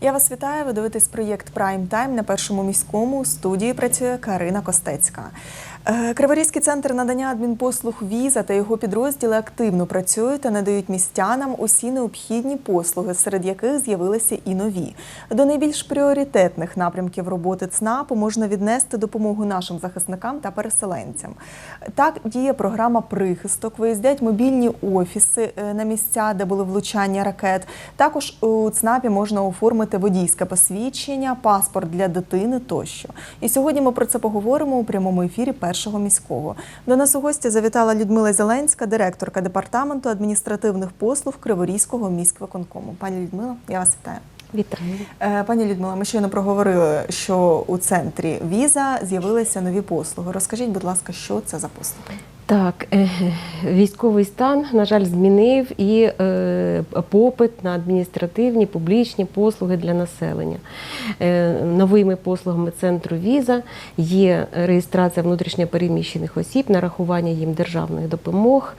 Я вас вітаю. Ви дивитесь проєкт Прайм Тайм на першому міському. Студії працює Карина Костецька. Е, Криворізький центр надання адмінпослуг віза та його підрозділи активно працюють та надають містянам усі необхідні послуги, серед яких з'явилися і нові. До найбільш пріоритетних напрямків роботи ЦНАПу можна віднести допомогу нашим захисникам та переселенцям. Так діє програма прихисток. Виїздять мобільні офіси е, на місця, де були влучання ракет. Також у ЦНАПі можна оформити водійське посвідчення, паспорт для дитини тощо. І сьогодні ми про це поговоримо у прямому ефірі першого міського. До нас у гості завітала Людмила Зеленська, директорка департаменту адміністративних послуг Криворізького міськвиконкому. Пані Людмила, я вас вітаю. Вітаю. Е, Пані Людмила, ми щойно проговорили, що у центрі віза з'явилися нові послуги. Розкажіть, будь ласка, що це за послуги? Так, військовий стан, на жаль, змінив і е, попит на адміністративні публічні послуги для населення. Е, Новими послугами центру віза є реєстрація внутрішньопереміщених осіб, нарахування їм державних допомог,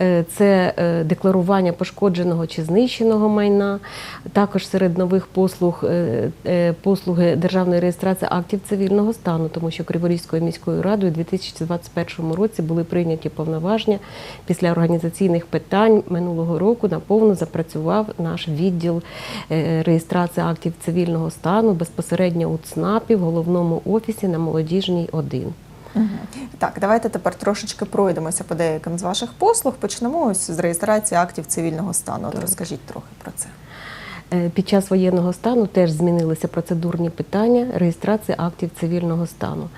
е, це декларування пошкодженого чи знищеного майна. Також серед нових послуг послуги державної реєстрації актів цивільного стану, тому що Криворізькою міською радою у 2021 році були прийняті повноваження після організаційних питань минулого року наповно запрацював наш відділ е, реєстрації актів цивільного стану безпосередньо у ЦНАПі в головному офісі на молодіжній 1. Так, давайте тепер трошечки пройдемося по деяким з ваших послуг. Почнемо ось з реєстрації актів цивільного стану. От Так. розкажіть трохи про це. Е, Під час воєнного стану теж змінилися процедурні питання реєстрації актів цивільного стану.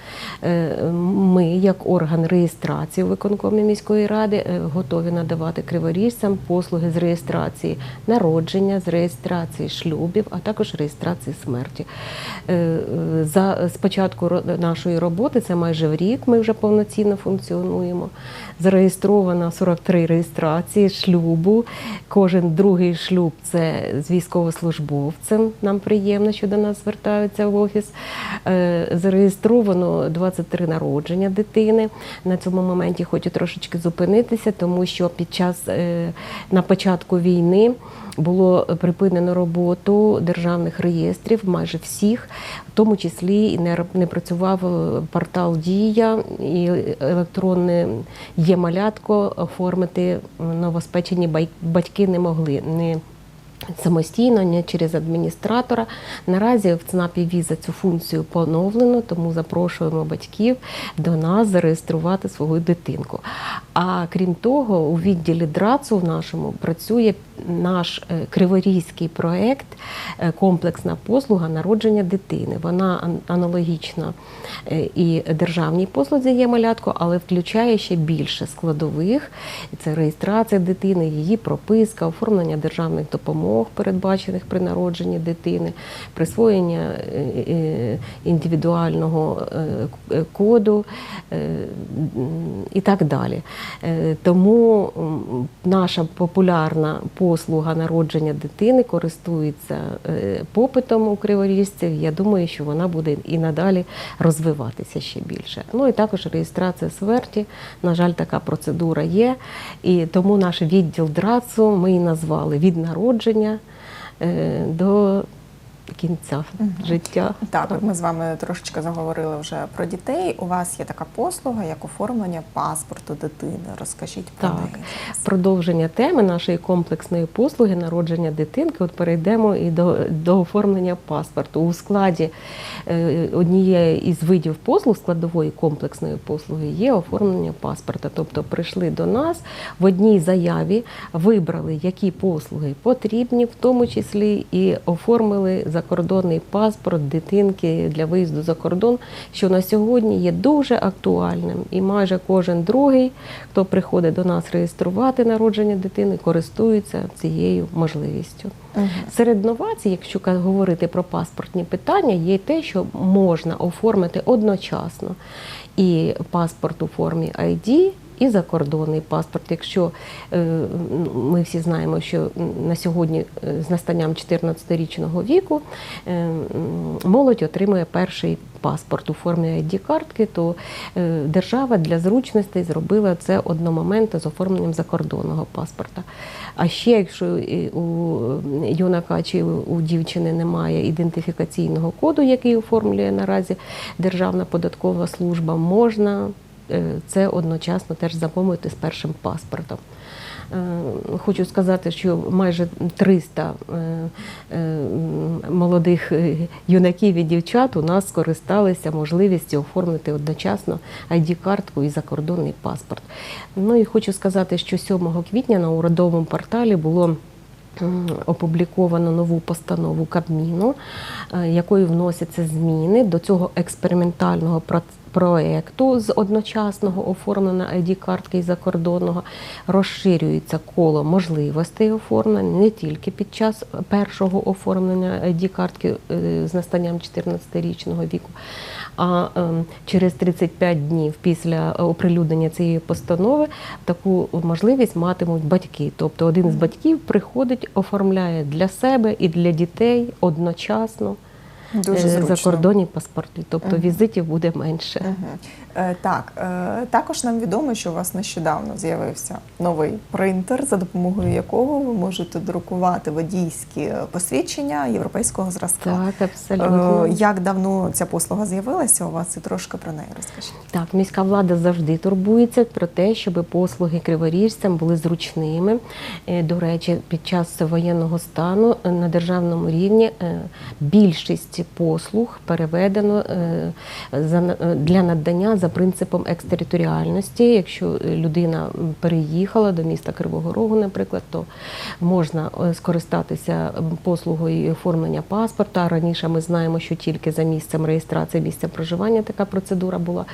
Е, Ми, як орган реєстрації виконкомі міської ради, е, готові надавати криворіжцям послуги з реєстрації народження, з реєстрації шлюбів, а також реєстрації смерті. За з початку ро- нашої роботи, це майже в рік, ми вже повноцінно функціонуємо. Зареєстровано 43 реєстрації шлюбу. Кожен другий шлюб це з військовослужбовцем. Нам приємно, що до нас звертаються в офіс. Е, Зареєстровано 23 народження дитини. На цьому моменті хочу трошечки зупинитися, тому що під час е, на початку війни було припинено роботу державних реєстрів, майже всіх, в тому числі і не, працював е, портал Дія і електронне є малятко оформити новоспечені батьки не могли. Не Самостійно, не через адміністратора. Наразі в ЦНАПі віза цю функцію поновлено, тому запрошуємо батьків до нас зареєструвати свою дитинку. А крім того, у відділі ДРАЦу в нашому працює наш е, криворізький проект е, комплексна послуга народження дитини. Вона аналогічна е, і державній послузі є малятко, але включає ще більше складових. Це реєстрація дитини, її прописка, оформлення державних допомог, передбачених при народженні дитини, присвоєння індивідуального коду і так далі. Тому наша популярна послуга народження дитини користується е, попитом у криворізців. Я думаю, що вона буде і надалі розвиватися ще більше. Ну і також реєстрація смерті. На жаль, така процедура є. І тому наш відділ драцу ми і назвали від народження е, до кінця життя. Так, от ми з вами трошечки заговорили вже про дітей. У вас є така послуга, як оформлення паспорту дитини. Розкажіть про Так. неї. Продовження теми нашої комплексної послуги народження дитинки. От перейдемо і до, до оформлення паспорту у складі е, однієї із видів послуг складової комплексної послуги є оформлення паспорта. Тобто прийшли до нас в одній заяві, вибрали, які послуги потрібні, в тому числі і оформили закордонний паспорт дитинки для виїзду за кордон, що на сьогодні є дуже актуальним. І майже кожен другий, хто приходить до нас реєструвати народження дитини, користується цією можливістю. Серед новацій, якщо говорити про паспортні питання, є те, що можна оформити одночасно і паспорт у формі ID, і закордонний паспорт. Якщо е, ми всі знаємо, що на сьогодні е, з настанням 14-річного віку е, молодь отримує перший паспорт у формі ID-картки, то е, держава для зручностей зробила це одномоментно з оформленням закордонного паспорта. А ще, якщо у юнака чи у дівчини немає ідентифікаційного коду, який оформлює наразі Державна податкова служба, можна це одночасно теж замовити з першим паспортом. Е, Хочу сказати, що майже 300 е, е, молодих е, юнаків і дівчат у нас скористалися можливістю оформити одночасно ID-картку і закордонний паспорт. Ну і хочу сказати, що 7 квітня на урядовому порталі було опубліковано нову постанову Кабміну, е, якою вносяться зміни до цього експериментального проекту з одночасного оформлення ID-картки і закордонного розширюється коло можливостей оформлення не тільки під час першого оформлення ID-картки е, з настанням 14-річного віку, а ем, через 35 днів після оприлюднення цієї постанови таку можливість матимуть батьки. Тобто один з батьків приходить, оформляє для себе і для дітей одночасно Дуже е, зручно. закордонні паспорти. Тобто візитів буде менше. Мгм. Е, Так, е, також нам відомо, що у вас нещодавно з'явився новий принтер, за допомогою якого ви можете друкувати водійські посвідчення європейського зразка. Так, абсолютно. Е, Як давно ця послуга з'явилася у вас і трошки про неї розкажіть. Так, міська влада завжди турбується про те, щоб послуги криворіжцям були зручними. До речі, під час воєнного стану на державному рівні більшість послуг переведено для надання за принципом екстериторіальності. Якщо е, людина переїхала до міста Кривого Рогу, наприклад, то можна е, скористатися послугою оформлення паспорта. Раніше ми знаємо, що тільки за місцем реєстрації, місця проживання така процедура була.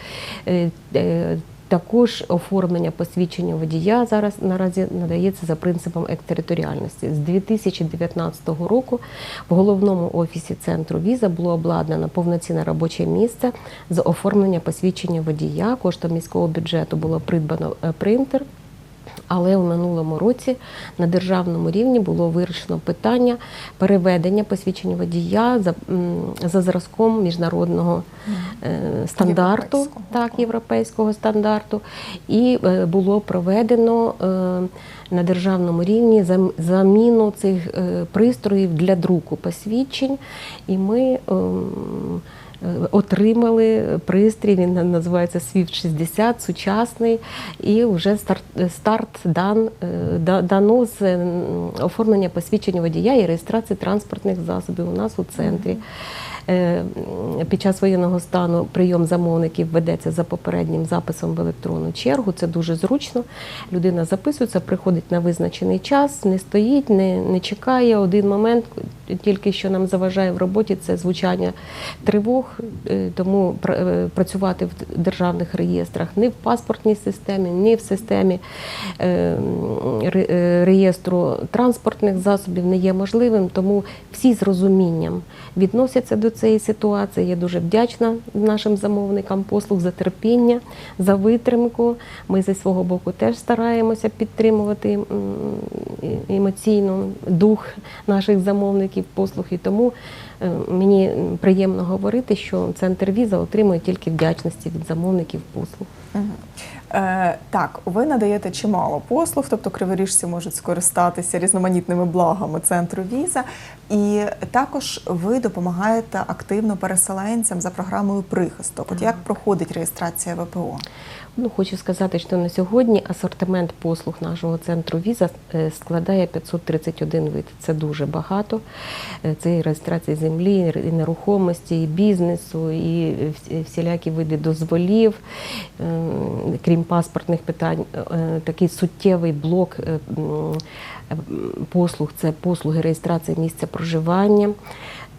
Також оформлення посвідчення водія зараз наразі надається за принципом екстериторіальності. З 2019 року в головному офісі центру віза було обладнано повноцінне робоче місце з оформлення посвідчення водія. Коштом міського бюджету було придбано е, принтер. Але у минулому році на державному рівні було вирішено питання переведення посвідчення водія за, за зразком міжнародного е, стандарту, Європейського. так, європейського стандарту, і е, було проведено е, на державному рівні заміну цих пристроїв для друку посвідчень, і ми. Е, Отримали пристрій, він називається Swift 60, сучасний, і вже старт, старт дан, е, дано з е, оформлення посвідчення водія і реєстрації транспортних засобів у нас у центрі. Е, Під час воєнного стану прийом замовників ведеться за попереднім записом в електронну чергу. Це дуже зручно. Людина записується, приходить на визначений час, не стоїть, не, не чекає. Один момент, тільки що нам заважає в роботі, це звучання тривог. Е, Тому е, працювати в державних реєстрах ні в паспортній системі, ні в системі е, реєстру транспортних засобів не є можливим. Тому всі з розумінням відносяться до цієї ситуації. Я дуже вдячна нашим замовникам послуг за терпіння, за витримку. Ми зі свого боку теж стараємося підтримувати емоційно дух наших замовників послуг. І тому е, мені приємно говорити, що центр віза отримує тільки вдячності від замовників послуг. Е, так, ви надаєте чимало послуг, тобто криворіжці можуть скористатися різноманітними благами центру віза. І також ви допомагаєте активно переселенцям за програмою прихисток. От як проходить реєстрація ВПО? Ну, хочу сказати, що на сьогодні асортимент послуг нашого центру віза е, складає 531 вид. Це дуже багато. Е, Це і реєстрація землі, і нерухомості, і бізнесу, і всі- всілякі види дозволів. Е, Крім паспортних питань, е, такий суттєвий блок послуг це послуги реєстрації місця проживання.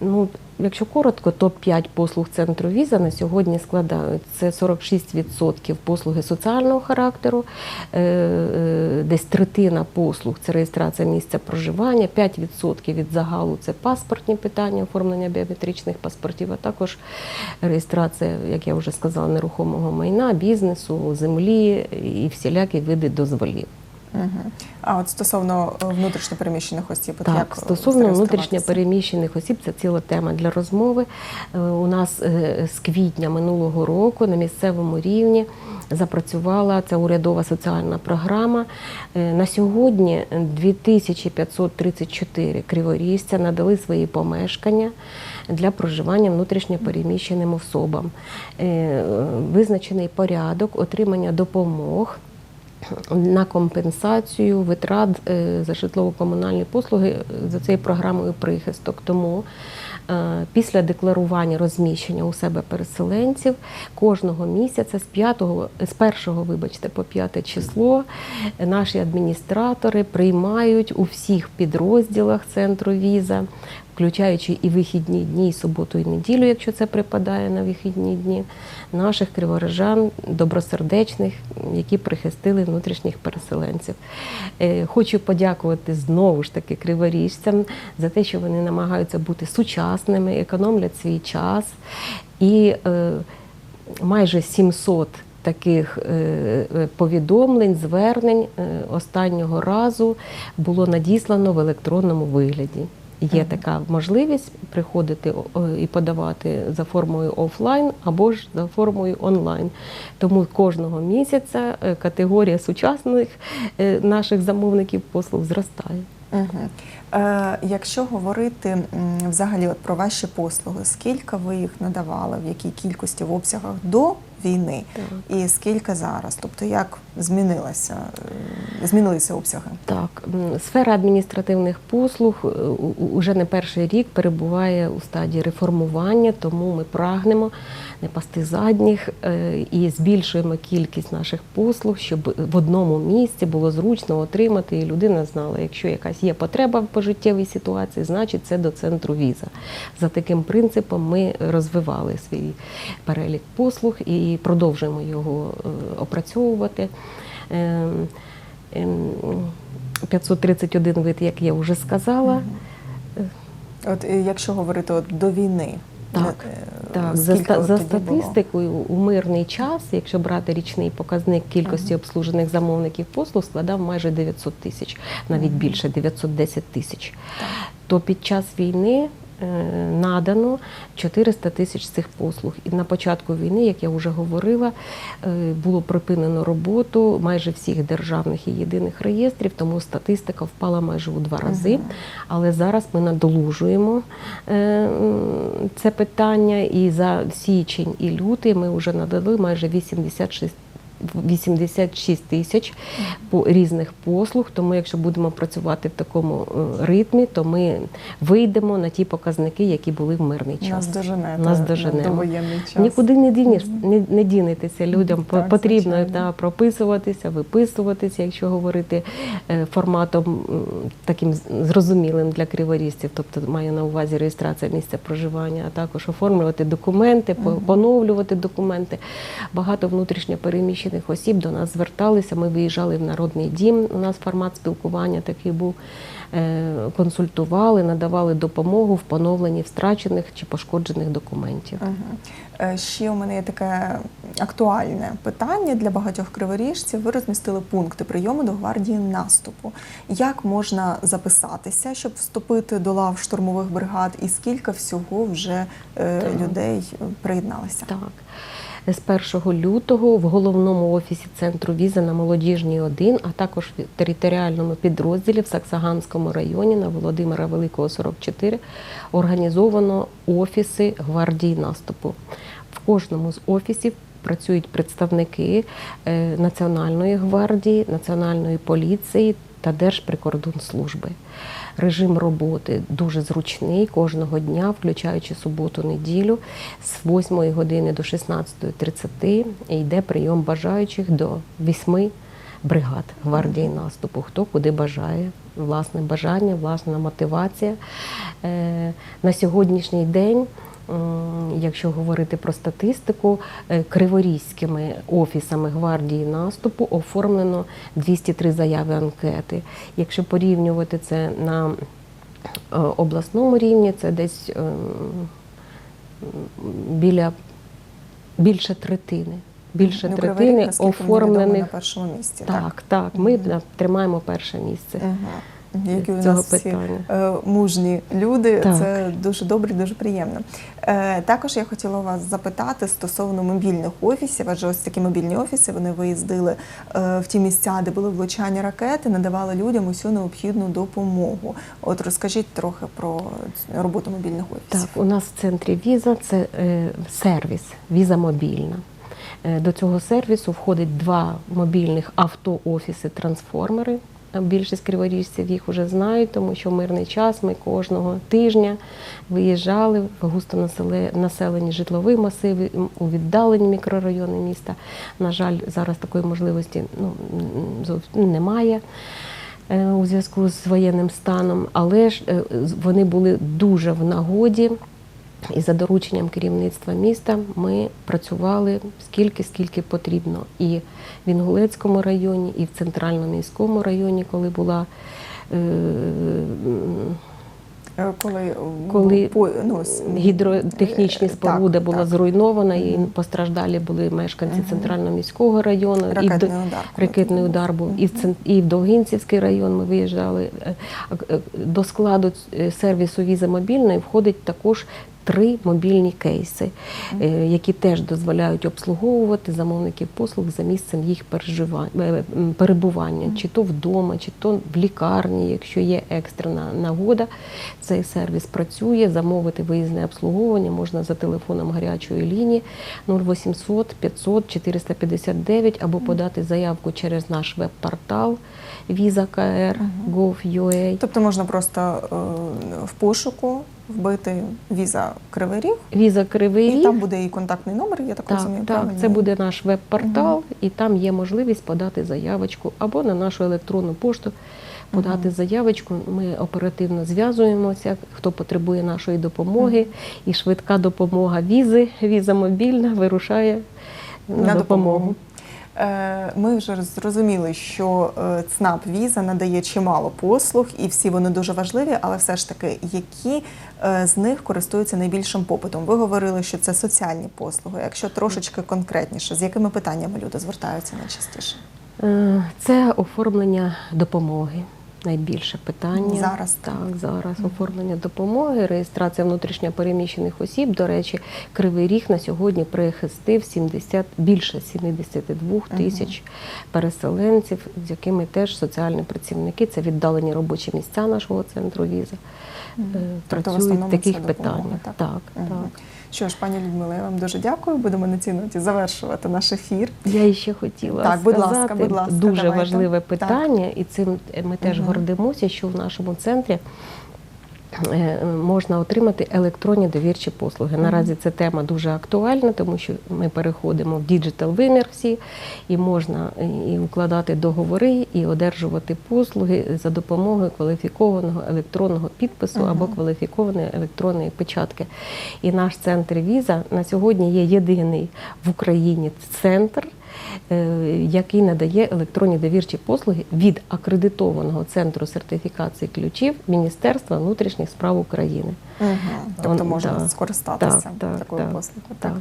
Ну, якщо коротко, топ-5 послуг центру віза на сьогодні складають це 46% послуги соціального характеру, е, е, десь третина послуг це реєстрація місця проживання, 5% від загалу це паспортні питання, оформлення біометричних паспортів, а також реєстрація, як я вже сказала, нерухомого майна, бізнесу, землі і всілякі види дозволів. Угу. А от стосовно е, внутрішньопереміщених осіб, от Так, як е, стосовно зареєструватися? внутрішньо переміщених осіб, це ціла тема для розмови. Е, У нас з квітня минулого року на місцевому рівні запрацювала ця урядова соціальна програма. На сьогодні 2534 криворіжця надали свої помешкання для проживання внутрішньо переміщеним особам. Визначений порядок отримання допомог на компенсацію витрат е, за житлово-комунальні послуги е, за цією програмою прихисток. Тому е, після декларування розміщення у себе переселенців кожного місяця з 5, з 1, вибачте, по 5 число наші адміністратори приймають у всіх підрозділах центру віза, включаючи і вихідні дні, і суботу, і неділю, якщо це припадає на вихідні дні, наших криворижан, добросердечних, які прихистили внутрішніх переселенців. Е, Хочу подякувати знову ж таки криворіжцям за те, що вони намагаються бути сучасними, економлять свій час і е, майже 700 Таких е, е, повідомлень, звернень останнього разу було надіслано в електронному вигляді. Є така можливість приходити і подавати за формою офлайн або ж за формою онлайн. Тому кожного місяця е, категорія сучасних е, наших замовників послуг зростає. Угу. Е, якщо говорити взагалі от про ваші послуги, скільки ви їх надавали, в якій кількості в обсягах до війни, Так. і скільки зараз? Тобто як змінилася, змінилися обсяги? Так, сфера адміністративних послуг е, уже не перший рік перебуває у стадії реформування, тому ми прагнемо не пасти задніх е, і збільшуємо кількість наших послуг, щоб в одному місці було зручно отримати, і людина знала, якщо якась є потреба в пожиттєвій ситуації, значить це до центру віза. За таким принципом ми розвивали свій перелік послуг і продовжуємо його е, опрацьовувати. Ем, ем, 531 вид, як я вже сказала. От е, якщо говорити от до війни, Так, е, Так, за, за тоді було? статистикою, у мирний час, якщо брати річний показник кількості обслужених замовників послуг, складав майже 900 тисяч, навіть більше 910 тисяч. То під час війни надано 400 тисяч цих послуг. І на початку війни, як я вже говорила, е, було припинено роботу майже всіх державних і єдиних реєстрів, тому статистика впала майже у два рази. Але зараз ми надолужуємо е, це питання, і за січень і лютий ми вже надали майже 86 86 тисяч по різних послуг. Тому, якщо будемо працювати в такому е, ритмі, то ми вийдемо на ті показники, які були в мирний час. Нас доженете Нас доженемо. час. Нікуди не дінеш, не, не дінетеся. Людям Так, потрібно звичайно. да, прописуватися, виписуватися, якщо говорити е, форматом таким зрозумілим для криворізців, тобто маю на увазі реєстрація місця проживання, а також оформлювати документи, поновлювати документи. Багато внутрішньо переміщених осіб до нас зверталися. Ми виїжджали в народний дім. У нас формат спілкування такий був. Е, Консультували, надавали допомогу в поновленні втрачених чи пошкоджених документів. Е, Ще у мене є таке актуальне питання для багатьох криворіжців. Ви розмістили пункти прийому до гвардії наступу. Як можна записатися, щоб вступити до лав штурмових бригад, і скільки всього вже е, Так. людей приєдналися? Так. З 1 лютого в головному офісі центру віза на Молодіжній 1, а також в територіальному підрозділі в Саксаганському районі на Володимира Великого 44 організовано офіси гвардії наступу. В кожному з офісів працюють представники е, Національної гвардії, Національної поліції та Держприкордонслужби. Режим роботи дуже зручний кожного дня, включаючи суботу, неділю, з 8 години до 16.30 йде прийом бажаючих до 8 бригад гвардії наступу, хто куди бажає, власне бажання, власна мотивація. Е, На сьогоднішній день. М, Якщо говорити про статистику, е, криворізькими офісами гвардії наступу оформлено 203 заяви анкети. Якщо порівнювати це на е, обласному рівні, це десь біля більше третини. Більше Ну, третини оформлених. на першому місці. Так, так, ми Мгм. да, тримаємо перше місце. Мгм. Які у нас всі е, мужні люди, Так. це дуже добре, дуже приємно. Е, також я хотіла вас запитати стосовно мобільних офісів, адже ось такі мобільні офіси вони виїздили е, в ті місця, де були влучання ракети, надавали людям усю необхідну допомогу. От розкажіть трохи про роботу мобільних офісів. Так, у нас в центрі віза це сервіс, віза мобільна. До цього сервісу входить два мобільних авто-офіси трансформери. Е, Більшість криворіжців їх вже знають, тому що в мирний час ми кожного тижня виїжджали в густонаселені житлові масиви, у віддалені мікрорайони міста. На жаль, зараз такої можливості ну, немає е, у зв'язку з воєнним станом, але ж е, вони були дуже в нагоді. І за дорученням керівництва міста ми працювали скільки, скільки потрібно. І в Інгулецькому районі, і в центральному міському районі, коли була е, Е, Коли, Коли по- ну, с- гідротехнічні е, споруди так, була так. зруйнована, і постраждалі були мешканці Мгм. центрального міського району. і Ракетний до- удар. коли Ракетний удар був і в. І в Довгинцівський район ми виїжджали. Е, е, До складу е, сервісу віза мобільної входить також три мобільні кейси, е, які теж дозволяють обслуговувати замовників послуг за місцем їх пережива- е, перебування, чи то вдома, чи то в лікарні, якщо є екстрена нагода. Цей сервіс працює. Замовити виїзне обслуговування можна за телефоном гарячої лінії 0800 500 459 або подати заявку через наш веб-портал visa.kr.gov.ua. Тобто можна просто е, в пошуку вбити віза Кривий Ріг, Віза Кривий і там буде і контактний номер, я так, Так, розумію. так, правильно? це буде наш веб-портал, і там є можливість подати заявочку або на нашу електронну пошту. Подати заявочку, ми оперативно зв'язуємося, хто потребує нашої допомоги, і швидка допомога візи, віза мобільна вирушає на, допомогу. Е, Ми вже зрозуміли, що е, ЦНАП Віза надає чимало послуг, і всі вони дуже важливі, але все ж таки, які е, з них користуються найбільшим попитом? Ви говорили, що це соціальні послуги. Якщо трошечки конкретніше, з якими питаннями люди звертаються найчастіше? Е, Це оформлення допомоги. Найбільше питання Зараз, так зараз оформлення допомоги, реєстрація внутрішньопереміщених осіб. До речі, Кривий Ріг на сьогодні прихистив 70, більше 72 тисяч переселенців, з якими теж соціальні працівники, це віддалені робочі місця нашого центру віза. е, Тобто Працюють в таких питаннях. так? Так. Що ж, пані Людмила, я вам дуже дякую. Будемо на цій ноті завершувати наш ефір. Я ще хотіла Так, будь ласка, будь ласка, дуже давайте. важливе Так. питання, і цим ми теж угу. гордимося, що в нашому центрі. Е, Можна отримати електронні довірчі послуги. Наразі ця тема дуже актуальна, тому що ми переходимо в діджитал вимір всі, і можна е, і укладати договори, і одержувати послуги за допомогою кваліфікованого електронного підпису або кваліфікованої електронної печатки. І наш центр віза на сьогодні є єдиний в Україні центр, який надає електронні довірчі послуги від акредитованого центру сертифікації ключів Міністерства внутрішніх справ України. Угу. Тобто можна да. скористатися Так, так, такою так, послугою. Так.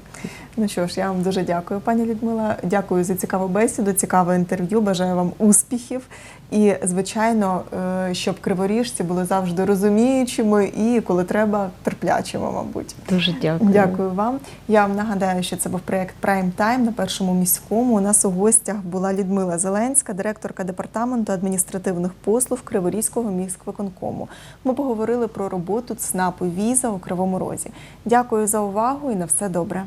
Ну що ж, я вам дуже дякую, пані Людмила. Дякую за цікаву бесіду, цікаве інтерв'ю. Бажаю вам успіхів. І, звичайно, е, щоб криворіжці були завжди розуміючими і, коли треба, терплячими, мабуть. Дуже дякую. Дякую вам. Я вам нагадаю, що це був проєкт Prime Time на першому міському. У нас у гостях була Людмила Зеленська, директорка департаменту адміністративних послуг Криворізького міськвиконкому. Ми поговорили про роботу ЦНАПу Віза у Кривому Розі. Дякую за увагу і на все добре.